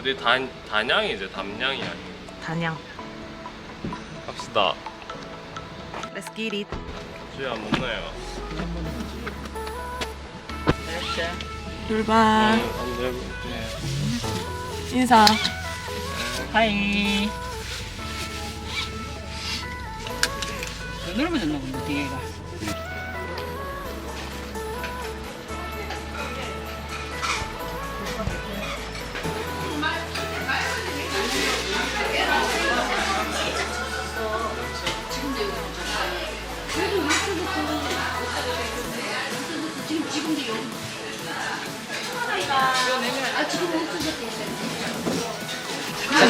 어디 단 단양이지 담양이 아니고 단양. 갑시다. Let's get it. 주야 못 나요. 출발. 안 되고. 인사. 하이. 넓어졌나 본데 뒤에가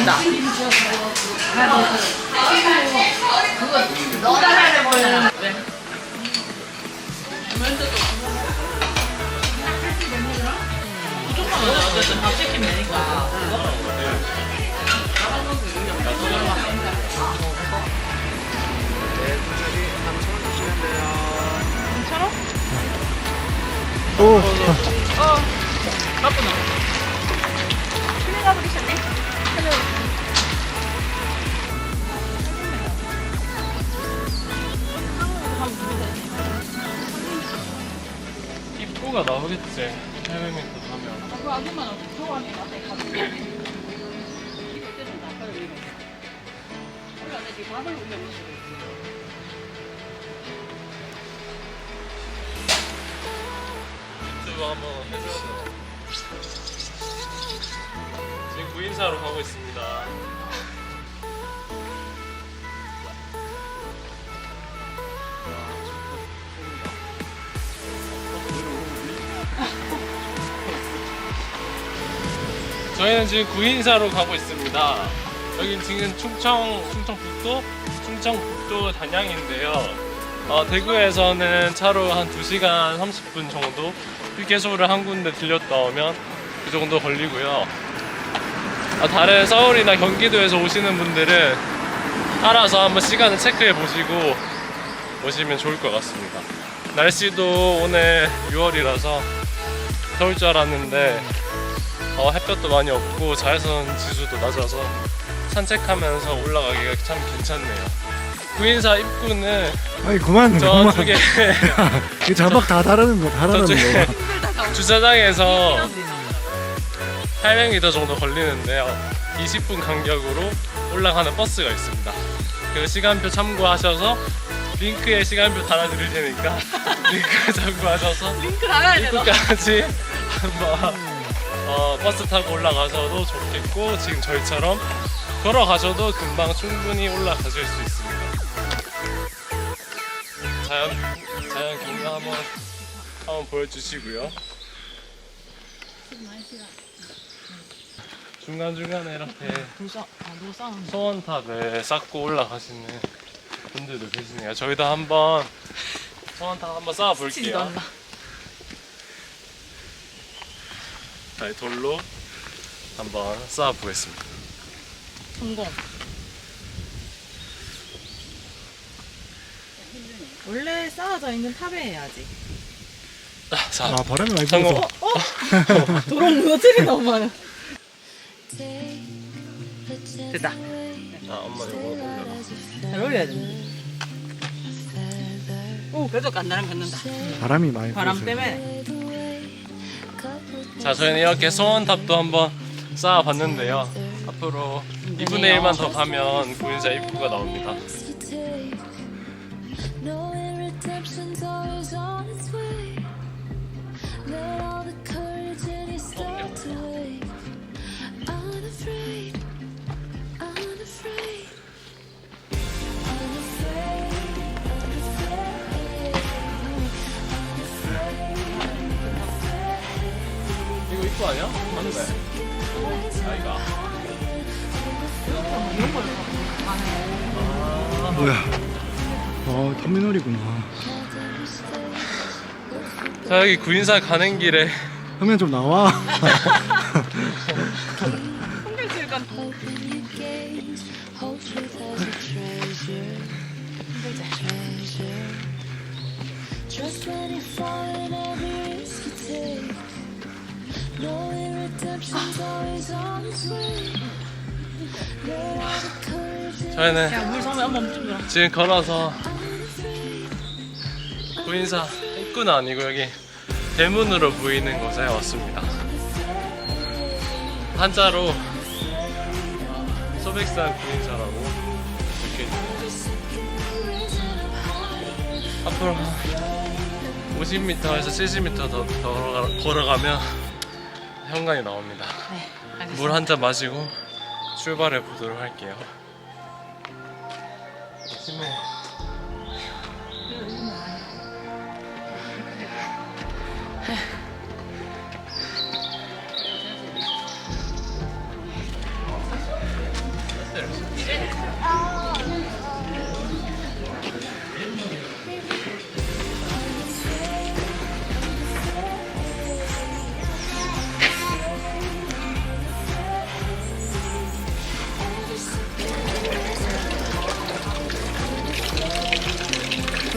된다. 어쨌든 밥 시키면 되니까. 오, 나쁘나? 입구가 나오겠지. 800m 가면. 그 아줌마는 좋아하는 것 같아 밥을 올려 유튜브 한번 해줘서. 지금 구인사로 가고 있습니다. 저희는 지금 구인사로 가고 있습니다. 여긴 지금 충청 충청북도 충청북도 단양인데요. 어, 대구에서는 차로 한 2시간 30분 정도 휴게소를 한 군데 들렸다 오면 그 정도 걸리고요. 아, 다른 서울이나 경기도에서 오시는 분들은 알아서 한번 시간을 체크해 보시고 오시면 좋을 것 같습니다. 날씨도 오늘 6월이라서 더울 줄 알았는데 어, 햇볕도 많이 없고 자외선 지수도 낮아서 산책하면서 올라가기가 참 괜찮네요. 구인사 입구는 아니 그만, 그만. 저쪽에 이 자막 다 다르는 거, 다 다르는 저쪽에 거. 주차장에서 800m 정도 걸리는데요. 20분 간격으로 올라가는 버스가 있습니다. 그 시간표 참고하셔서 링크에 시간표 달아드릴 테니까 링크 참고하셔서 링크 나가야 돼, 너. 입구까지 한번 어, 버스 타고 올라가셔도 좋겠고 지금 저희처럼 걸어가셔도 금방 충분히 올라가실 수 있습니다. 자연 자연 경관 한번 한번 보여주시고요. 중간 중간에 이렇게 소원탑에 쌓고 올라가시는 분들도 계시네요. 저희도 한번 소원탑 한번 쌓아 지도 볼게요. 않나. 자, 이 돌로 한번 쌓아 보겠습니다. 성공. 원래 쌓아져 있는 탑에 해야지. 자, 아, 바람이 많이 성공. 불어서. 도로 무너뜨리 너무 많아. 됐다. 자, 엄마 이거. 잘 올려야 돼. 오, 그래도 간단한 걷는다. 바람이 많이 바람 불어서. 때문에. 자, 저희는 이렇게 소원탑도 한번 쌓아 봤는데요. 앞으로 2분의 1만 더 가면 구인사 입구가 나옵니다. 거 아니야? 맞네. 아이가. 아, 뭐야. 어, 터미널이구나. 자, 여기 구인사 가는 길에 화면 좀 나와. you gain 저희는 야 물 사면 한번 좀. 지금 걸어서 구인사 입구는 아니고 여기 대문으로 보이는 곳에 왔습니다. 한자로 소백산 구인사라고 적혀 있네요. 앞으로 한 50m에서 70m 더, 더 걸어가- 걸어가면 현관이 나옵니다. 네, 알겠습니다. 물 한 잔 마시고 출발해 보도록 할게요. 심해.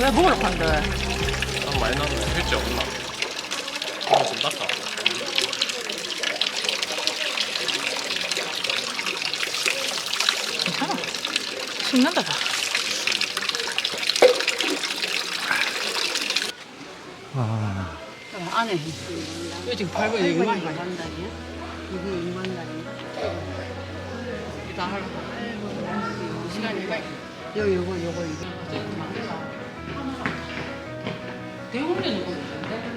왜 먹으러 간대? 땀 많이 나네. 휴지 없나? 한번 좀 닦아. 괜찮아. 식는다 봐. 아, 안에 이거 지금 밟아야 돼. 이거 이거 이거 만달이야? 이거 이만달이야? 다 하려고. 시간 이거 요 요거 요거 이거 대웅대는 있는데?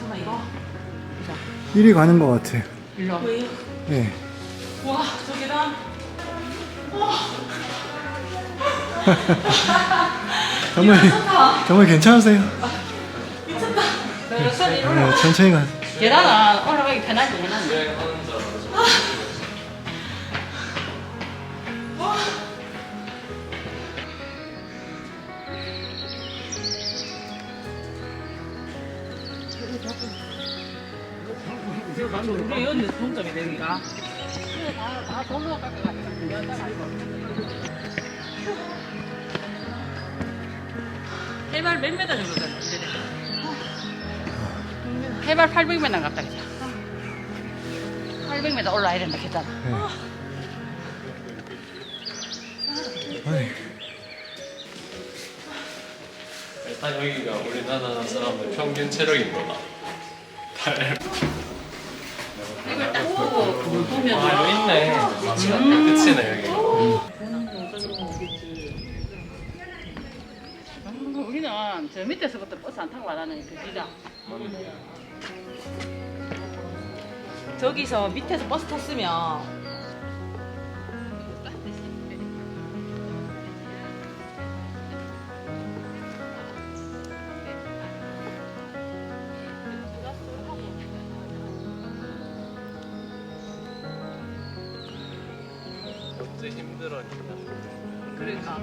설마 이거? 1위 가는 것 같아. 일로 와. 네. 와, 저 계단. 정말, 정말 괜찮으세요? 그래서 네, 천천히 가. 계단은 올라가기 편하지 해놨네. 여 해발 몇 메다 정도 되나? 해발 800m 갔다 그자. 800m 올라야 된다 계단. 네. 아이, 일단 여기가 우리나라 사람의 평균 체력인 거다. 아, 여기 있네. 끝이네, 여기. 음, 우리는 저 밑에서부터 버스 안 타고 가다는 그 기자. 저기서 밑에서 버스 탔으면 힘들었냐. 그러니까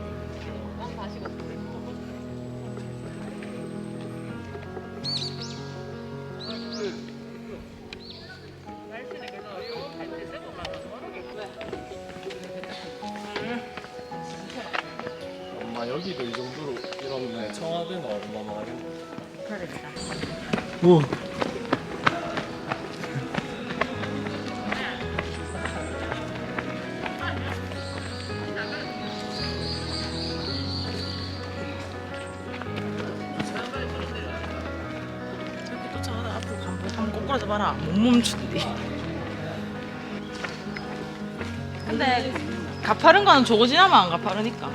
엄마, 여기도 이 정도로 이렇네. 청와대는 얼마나 오, 이렇게 한번 꼬꾸라져 봐라. 못 멈춘디. 근데 가파른 거는 저거 지나면 안 가파르니까.